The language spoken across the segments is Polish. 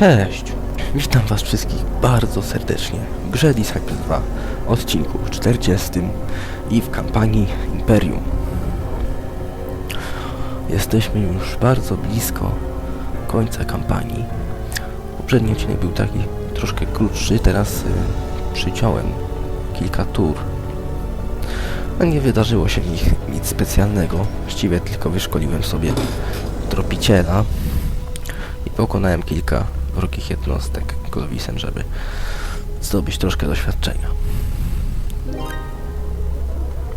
Cześć! Witam was wszystkich bardzo serdecznie w grze Disciple 2, odcinku 40 i w kampanii Imperium. Jesteśmy już bardzo blisko końca kampanii. Poprzedni odcinek był taki troszkę krótszy, teraz y, przyciąłem kilka tur. A nie wydarzyło się w nich nic specjalnego. Właściwie tylko wyszkoliłem sobie tropiciela i pokonałem kilka wrogich jednostek glowisem, żeby zdobyć troszkę doświadczenia.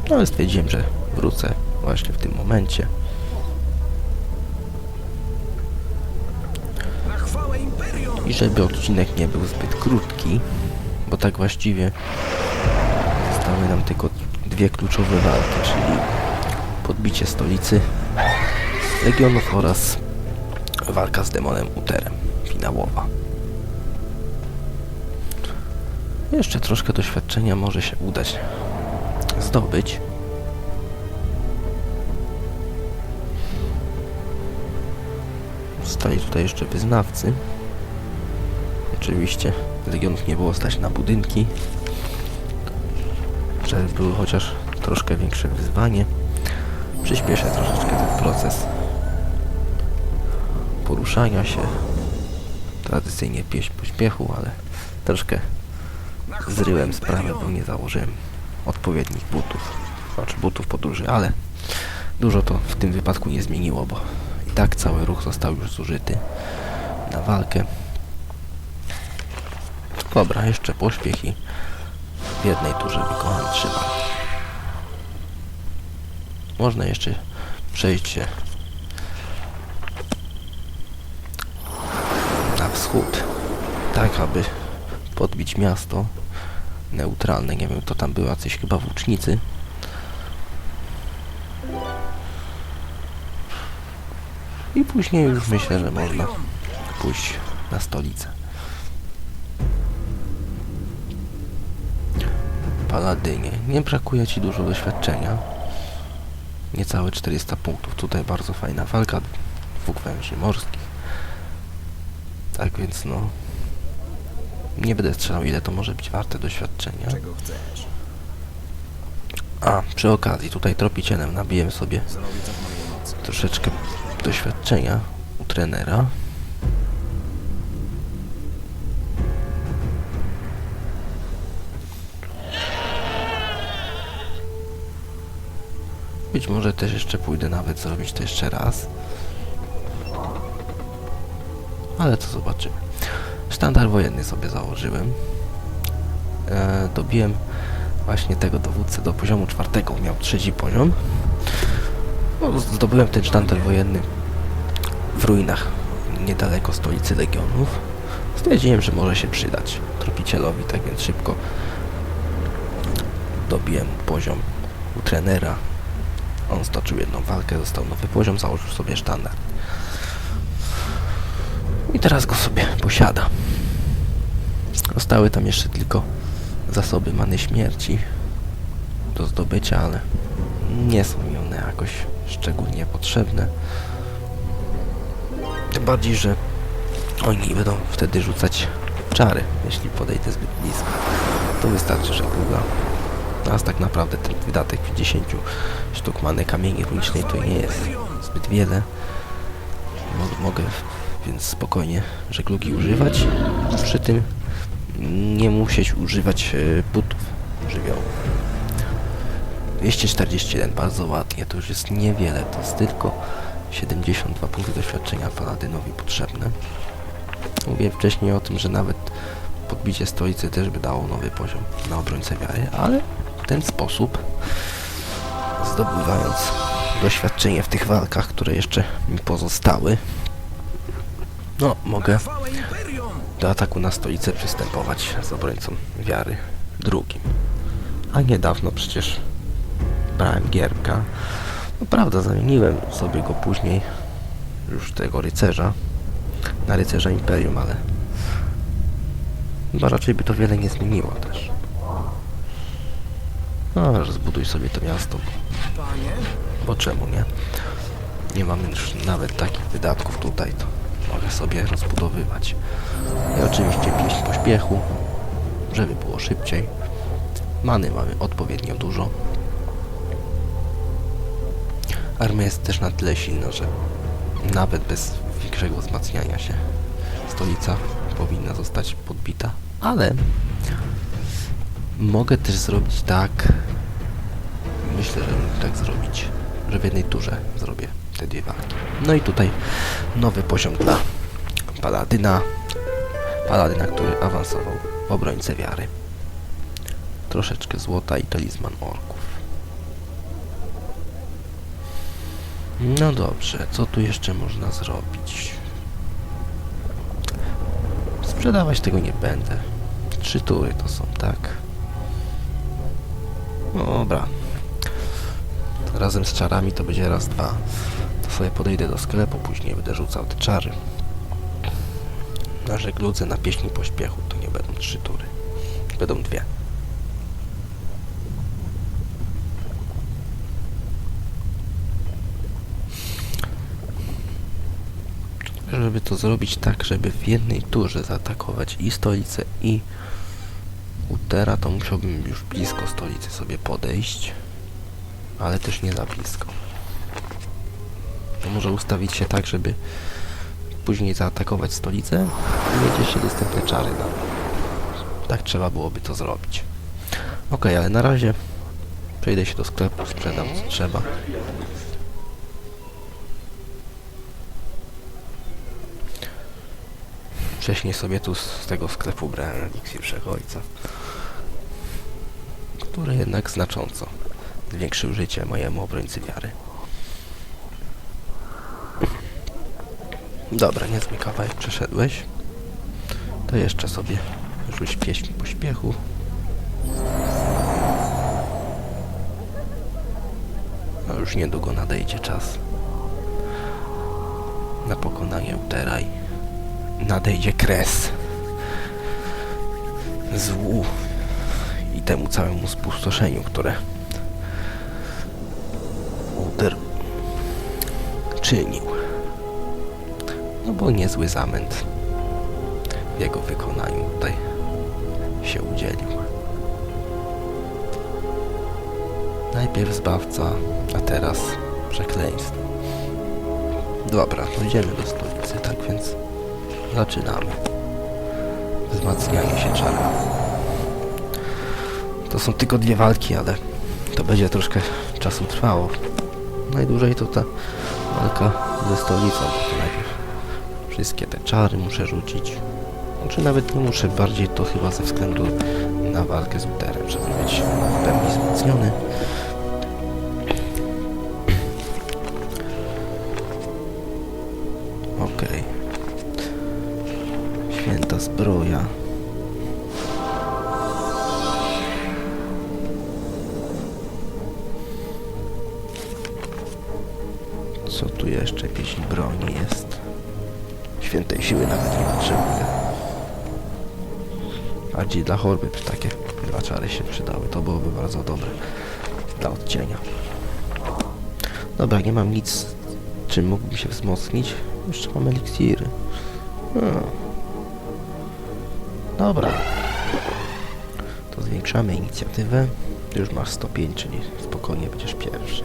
No ale stwierdziłem, że wrócę właśnie w tym momencie. I żeby odcinek nie był zbyt krótki, bo tak właściwie zostały nam tylko dwie kluczowe walki, czyli podbicie stolicy Legionów oraz walka z demonem Uterem, Jeszcze troszkę doświadczenia może się udać zdobyć. Zostali tutaj jeszcze wyznawcy. Oczywiście Legionów nie było stać na budynki, żeby było chociaż troszkę większe wyzwanie. Przyspieszę troszeczkę ten proces poruszania się. Tradycyjnie pieśń pośpiechu, ale troszkę zryłem sprawę, bo nie założyłem odpowiednich butów, znaczy butów podróży, ale dużo to w tym wypadku nie zmieniło, bo i tak cały ruch został już zużyty na walkę. Dobra, jeszcze pośpiech i w jednej turze trzy walki. Można jeszcze przejść się na wschód, tak aby podbić miasto neutralne. Nie wiem, to tam była coś chyba włócznicy. I później już myślę, że można pójść na stolicę. Paladynie. Nie brakuje ci dużo doświadczenia. Niecałe 400 punktów. Tutaj bardzo fajna walka dwóch węży morskich. Tak więc no... Nie będę strzelał ile to może być warte doświadczenia. Czego chcesz? A, przy okazji tutaj tropicielem nabiłem sobie mocy. troszeczkę doświadczenia u trenera. Być może też jeszcze pójdę nawet zrobić to jeszcze raz. Ale to zobaczymy. Sztandar wojenny sobie założyłem. E, dobiłem właśnie tego dowódcę do poziomu czwartego. Miał trzeci poziom. No, zdobyłem ten sztandar wojenny w ruinach niedaleko stolicy Legionów. Stwierdziłem, że może się przydać tropicielowi, tak więc szybko dobiłem poziom u trenera. On stoczył jedną walkę, został nowy poziom, założył sobie sztandar. I teraz go sobie posiada. Zostały tam jeszcze tylko zasoby many śmierci do zdobycia, ale nie są mi one jakoś szczególnie potrzebne. Tym bardziej, że oni będą wtedy rzucać czary, jeśli podejdę zbyt blisko. To wystarczy, że długa. A tak naprawdę ten wydatek 50 sztuk many kamieni runicznej to nie jest zbyt wiele. Mo- mogę więc spokojnie żeglugi używać. Przy tym nie musieć używać e, butów żywiołów. 241, bardzo ładnie, to już jest niewiele, to jest tylko 72 punkty doświadczenia paladynowi potrzebne. Mówiłem wcześniej o tym, że nawet podbicie stolicy też by dało nowy poziom na obrońcę wiary, ale w ten sposób zdobywając doświadczenie w tych walkach, które jeszcze mi pozostały, no mogę do ataku na stolicę przystępować z obrońcą wiary drugim. A niedawno przecież brałem gierka. No prawda, zamieniłem sobie go później, już tego rycerza, na rycerza Imperium, ale chyba raczej by to wiele nie zmieniło też. No, że zbuduj sobie to miasto, bo czemu nie? Nie mamy już nawet takich wydatków tutaj, to mogę sobie rozbudowywać. I oczywiście pieśń pośpiechu, żeby było szybciej. Many mamy odpowiednio dużo. Armia jest też na tyle silna, że nawet bez większego wzmacniania się stolica powinna zostać podbita, ale mogę też zrobić tak, myślę, że tak zrobić, że w jednej turze zrobię te dwie walki. No i tutaj nowy poziom dla Paladyna, Paladyna, który awansował w obrońcę wiary. Troszeczkę złota i talizman orków. No dobrze, co tu jeszcze można zrobić? Sprzedawać tego nie będę. Trzy tury to są, tak? Dobra. Razem z czarami to będzie raz, dwa. Sobie podejdę do sklepu, później będę rzucał te czary. Na żegludze, na pieśni pośpiechu to nie będą trzy tury. Będą dwie. żeby to zrobić tak, żeby w jednej turze zaatakować i stolicę i Utera, to musiałbym już blisko stolicy sobie podejść, ale też nie za blisko. To może ustawić się tak, żeby później zaatakować stolicę i mieć jeszcze dostępne czary na Tak trzeba byłoby to zrobić. Ok, ale na razie przejdę się do sklepu, sprzedam co trzeba. Wcześniej sobie tu z tego sklepu brałem eliksir Wszechojca, który jednak znacząco zwiększył życie mojemu obrońcy wiary. Dobra, niezły kawałek przeszedłeś. To jeszcze sobie rzuć pieśń pośpiechu. A już niedługo nadejdzie czas na pokonanie Uteraj nadejdzie kres złu i temu całemu spustoszeniu, które Uter czynił. No bo niezły zamęt w jego wykonaniu tutaj się udzielił. Najpierw zbawca, a teraz przekleństwo. Dobra, dojdziemy do stolicy, tak więc Zaczynamy. Wzmacnianie się czara. To są tylko dwie walki, ale to będzie troszkę czasu trwało. Najdłużej to ta walka ze stolicą, najpierw wszystkie te czary muszę rzucić. Czy nawet nie muszę, bardziej to chyba ze względu na walkę z Uterem, żeby być w pełni wzmocniony. Okej. Święta zbroja. Co tu jeszcze? Pieśń broni jest. Świętej siły nawet nie potrzebuję. Bardziej dla chorby by takie dwa czary się przydały. To byłoby bardzo dobre. Dla odcienia. Dobra, nie mam nic, czym mógłbym się wzmocnić. Jeszcze mam eliksiry. Hmm. Dobra. To zwiększamy inicjatywę. Ty już masz 105, czyli spokojnie będziesz pierwszy.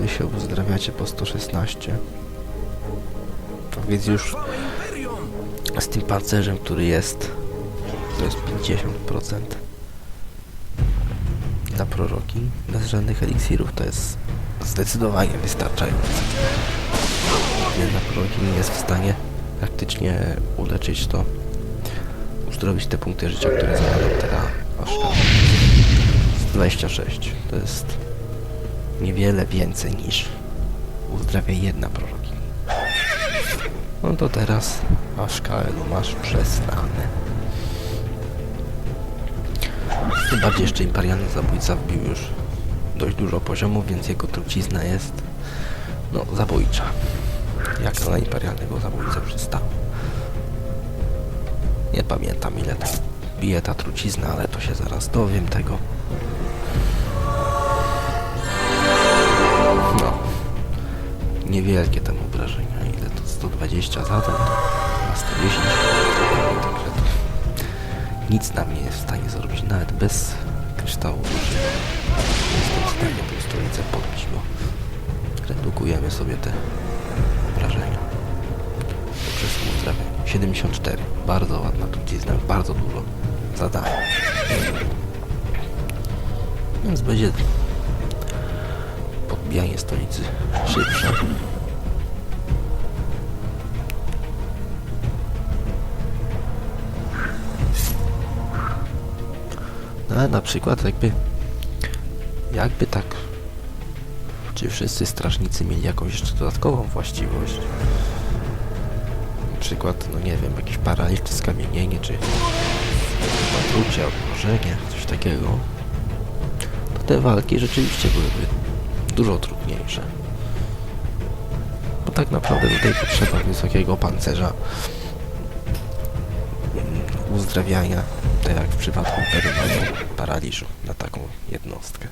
Wy się uzdrawiacie po 116. Tak więc już z tym pancerzem, który jest, to jest 50%. Dla proroki bez żadnych eliksirów to jest zdecydowanie wystarczające. Jedna proroki nie jest w stanie praktycznie uleczyć to, uzdrowić te punkty życia, które zadają teraz aż 26. To jest niewiele więcej niż uzdrawia jedna proroki. No to teraz masz Kaelu, masz przesrane. Tym bardziej jeszcze imperialny zabójca wbił już dość dużo poziomów, więc jego trucizna jest no zabójcza. Jak na imperialnego zabójcę przystało. Nie pamiętam ile tak bije ta trucizna, ale to się zaraz dowiem tego. Niewielkie tam obrażenia. Ile to 120 zadań, na 110 zrobimy, także to nic nam nie jest w stanie zrobić, nawet bez kryształu jestem w stanie tą stolicę podbić, bo redukujemy sobie te obrażenia. Poprzez uzdrawianie. 74. Bardzo ładna trucizna, bardzo dużo zadań. Więc będzie podbijanie stolicy szybsze. No na przykład jakby jakby tak czy wszyscy strażnicy mieli jakąś jeszcze dodatkową właściwość na przykład, no nie wiem, jakiś paraliż czy skamienienie, czy patrucie, odmrożenie, coś takiego to te walki rzeczywiście byłyby dużo trudniejsze. Bo tak naprawdę tutaj potrzeba wysokiego pancerza, mm, uzdrawiania, tak jak w przypadku perywania paraliżu na taką jednostkę.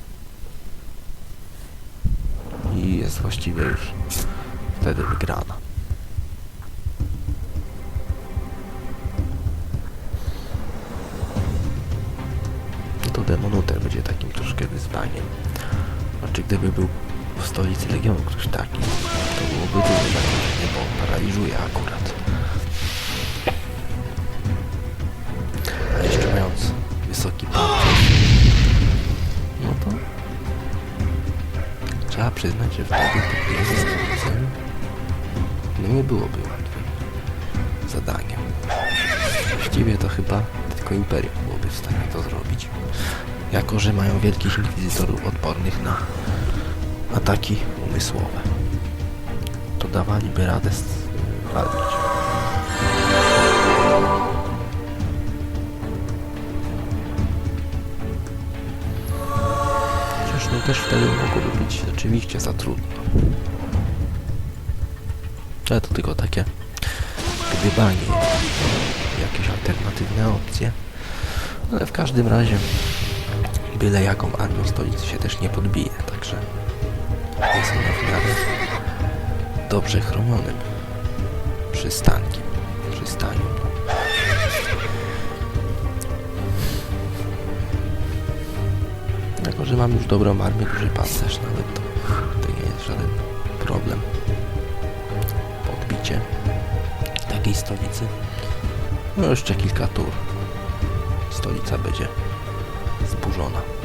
I jest właściwie już wtedy wygrana. to Demonuter będzie takim troszkę wyzwaniem. Znaczy, gdyby był w stolicy Legionu ktoś taki, to byłoby duże zagrożenie, bo paraliżuje akurat. A jeszcze mając wysoki pancerz, no to trzeba przyznać, że wtedy podbicie stolicę no nie byłoby łatwym zadaniem. Właściwie to chyba tylko Imperium byłoby w stanie to zrobić. Jako, że mają wielkich inkwizytorów odpornych na ataki umysłowe. To dawaliby radę walczyć. Chociaż no też wtedy mogłoby być rzeczywiście za trudno. Ale to tylko takie gdybanie jakieś alternatywne opcje. Ale w każdym razie byle jaką armią stolicy się też nie podbije, także jest w miarę dobrze chronionym przystankiem, przystaniu. Jako, że mam już dobrą armię, duży pancerz nawet, to, to nie jest żaden problem. Podbicie takiej stolicy. No jeszcze kilka tur. Stolica będzie zburzona.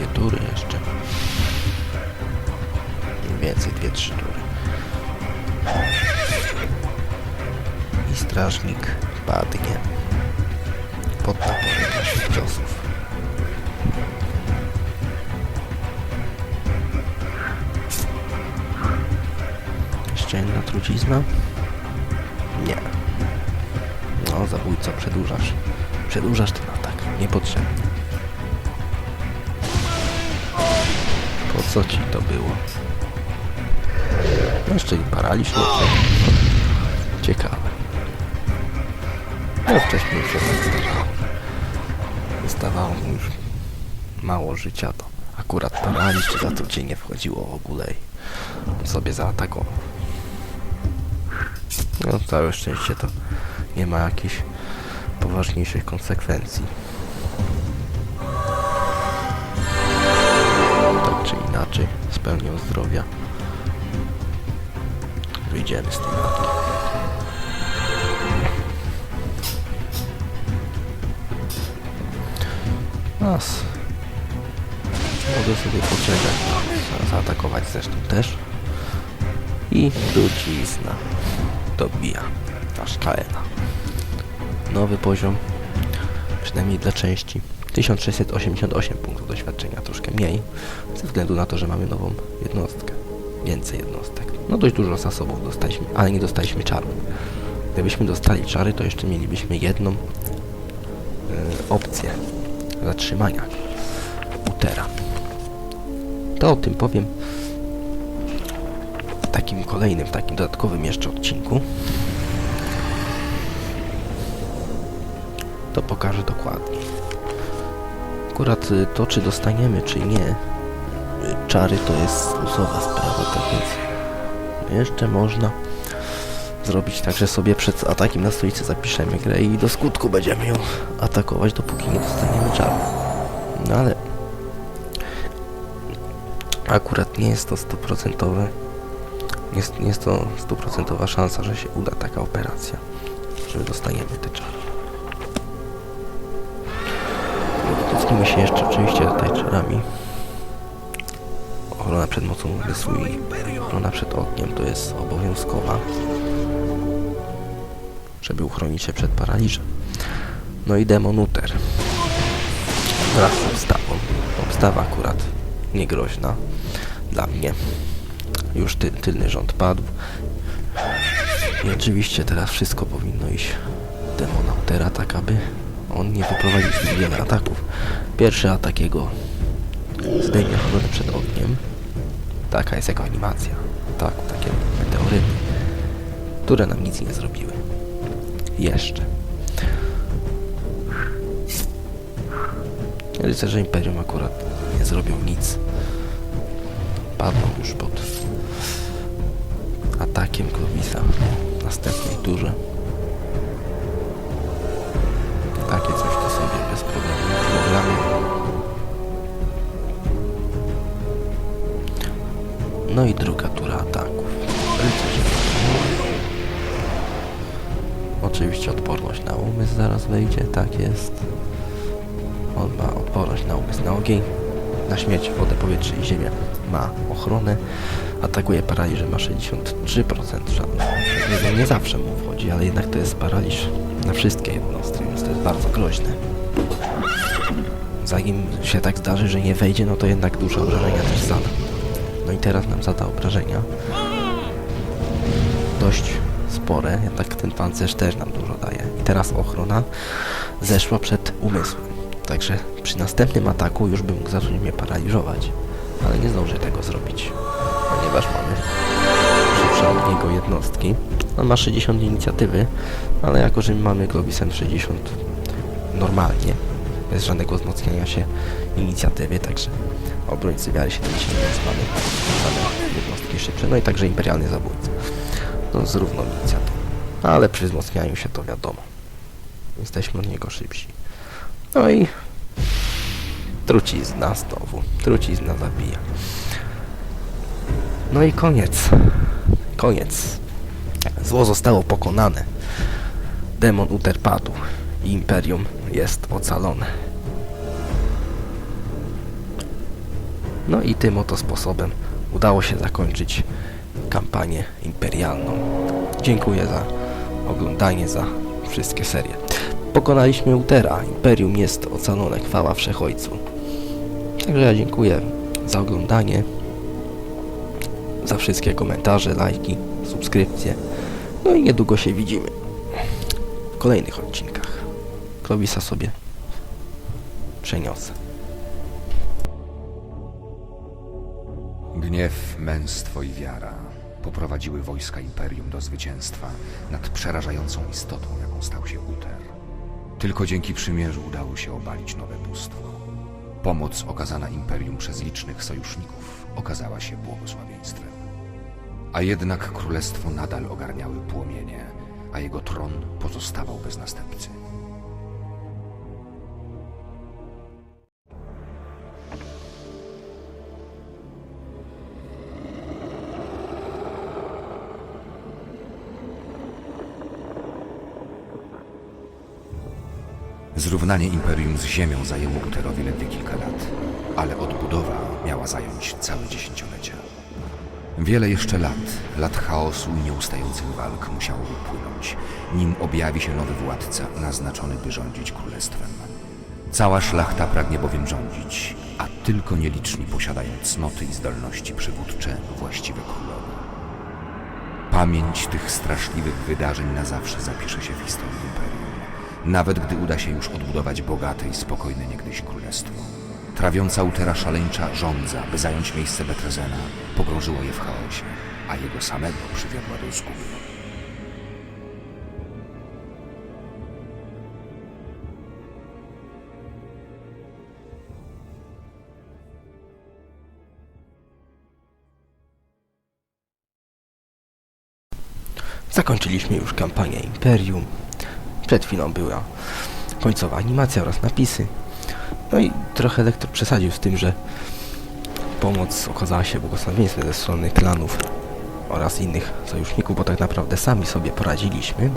Dwie tury jeszcze. Mniej więcej dwie, trzy tury. I strażnik padnie pod naporem naszych ciosów. Jedna trucizna? Nie. No, zabójco, przedłużasz. Przedłużasz ten atak. Niepotrzebnie. Co ci to było? Jeszcze i paraliż nie. Ciekawe. No, wcześniej się tak zdarzało. Zostawało mu już mało życia, to akurat paraliż za to cię nie wchodziło w ogóle i sobie zaatakował. No całe szczęście to nie ma jakichś poważniejszych konsekwencji. Inaczej, z pełnią zdrowia wyjdziemy z tej walki. Nas. Mogę sobie poczekać, za- zaatakować zresztą też. I trucizna dobija aż Kaena. Nowy poziom, przynajmniej dla części. 1688 punktów doświadczenia, troszkę mniej, ze względu na to, że mamy nową jednostkę. Więcej jednostek. No dość dużo zasobów dostaliśmy, ale nie dostaliśmy czarów. Gdybyśmy dostali czary, to jeszcze mielibyśmy jedną e, opcję zatrzymania Utera. To o tym powiem w takim kolejnym, takim dodatkowym jeszcze odcinku. To pokażę dokładniej. Akurat y, to, czy dostaniemy, czy nie, y, czary to jest luzowa sprawa, tak więc jeszcze można zrobić tak, że sobie przed atakiem na stolicę zapiszemy grę i do skutku będziemy ją atakować, dopóki nie dostaniemy czaru. No ale akurat nie jest to stuprocentowe, nie jest, nie jest to stuprocentowa szansa, że się uda taka operacja, że dostaniemy te czary. Dotknijmy się jeszcze oczywiście tutaj czarami. Ochrona przed mocą umysłu i ochrona przed ogniem to jest obowiązkowa, żeby uchronić się przed paraliżem. No i demon Uter. Wraz z obstawą. Obstawa akurat niegroźna dla mnie. Już ty, tylny rząd padł. I oczywiście teraz wszystko powinno iść demona Utera, tak aby on nie wyprowadził zbyt wiele ataków. Pierwszy atak jego zdejmie ochronę przed ogniem. Taka jest jego animacja. Tak, takie meteoryty, które nam nic nie zrobiły. Jeszcze. Rycerze Imperium akurat nie zrobią nic. Padną już pod atakiem Clovisa w następnej turze. Takie coś to sobie bez problemu. No i druga tura ataków. Oczywiście odporność na umysł zaraz wejdzie, tak jest. On ma odporność na umysł, na ogień, na śmierć, wodę, powietrze i ziemię. Ma ochronę, atakuje paraliżem, ma 63% szans. Nie, nie zawsze mu wchodzi, ale jednak to jest paraliż na wszystkie jednostki, więc to jest bardzo groźne. Zanim się tak zdarzy, że nie wejdzie, no to jednak duże obrażenia też zada. No i teraz nam zada obrażenia. Dość spore, jednak ten pancerz też nam dużo daje. I teraz ochrona zeszła przed umysłem. Także przy następnym ataku już bym mógł zacząć mnie paraliżować. Ale nie zdążę tego zrobić, ponieważ mamy szybsze od niego jednostki. On ma 60 inicjatywy, ale jako, że mamy Globisem 60 normalnie, bez żadnego wzmocnienia się inicjatywy, także obrońcy wiary 70, więc mamy same jednostki szybsze, no i także imperialny zabójca. No z równą inicjatywą. Ale przy wzmocnianiu się to wiadomo. Jesteśmy od niego szybsi. No i trucizna znowu. Trucizna zabija. No i koniec. Koniec. Zło zostało pokonane. Demon Uter padł. I Imperium jest ocalone. No i tym oto sposobem udało się zakończyć kampanię imperialną. Dziękuję za oglądanie, za wszystkie serie. Pokonaliśmy Utera. Imperium jest ocalone. Chwała Wszechojcu. Także ja dziękuję za oglądanie, za wszystkie komentarze, lajki, subskrypcje. No i niedługo się widzimy w kolejnych odcinkach. Klowisa sobie przeniosę. Gniew, męstwo i wiara poprowadziły wojska Imperium do zwycięstwa nad przerażającą istotą, jaką stał się Uter. Tylko dzięki przymierzu udało się obalić nowe bóstwo. Pomoc okazana Imperium przez licznych sojuszników okazała się błogosławieństwem. A jednak królestwo nadal ogarniały płomienie, a jego tron pozostawał bez następcy. Zrównanie imperium z ziemią zajęło Uterowi ledwie kilka lat, ale odbudowa miała zająć całe dziesięciolecia. Wiele jeszcze lat, lat chaosu i nieustających walk musiało upłynąć, nim objawi się nowy władca naznaczony, by rządzić królestwem. Cała szlachta pragnie bowiem rządzić, a tylko nieliczni posiadają cnoty i zdolności przywódcze właściwe królowi. Pamięć tych straszliwych wydarzeń na zawsze zapisze się w historii imperium nawet gdy uda się już odbudować bogate i spokojne niegdyś królestwo. Trawiąca utera szaleńcza żądza, by zająć miejsce Betrezena, pogrążyło je w chaosie, a jego samego przywiodła do zguby. Zakończyliśmy już kampanię Imperium. Przed chwilą była końcowa animacja oraz napisy. No i trochę lektor przesadził z tym, że pomoc okazała się błogosławieństwem ze strony klanów oraz innych sojuszników, bo tak naprawdę sami sobie poradziliśmy.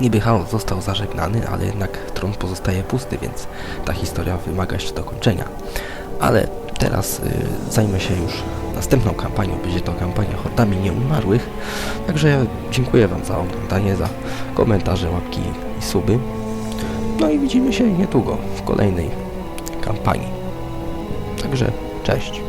Niby chaos został zażegnany, ale jednak tron pozostaje pusty, więc ta historia wymaga jeszcze dokończenia. Ale teraz y, zajmę się już następną kampanią. Będzie to kampania Hordami Nieumarłych. Także dziękuję Wam za oglądanie, za komentarze, łapki i suby. No i widzimy się niedługo w kolejnej kampanii. Także cześć.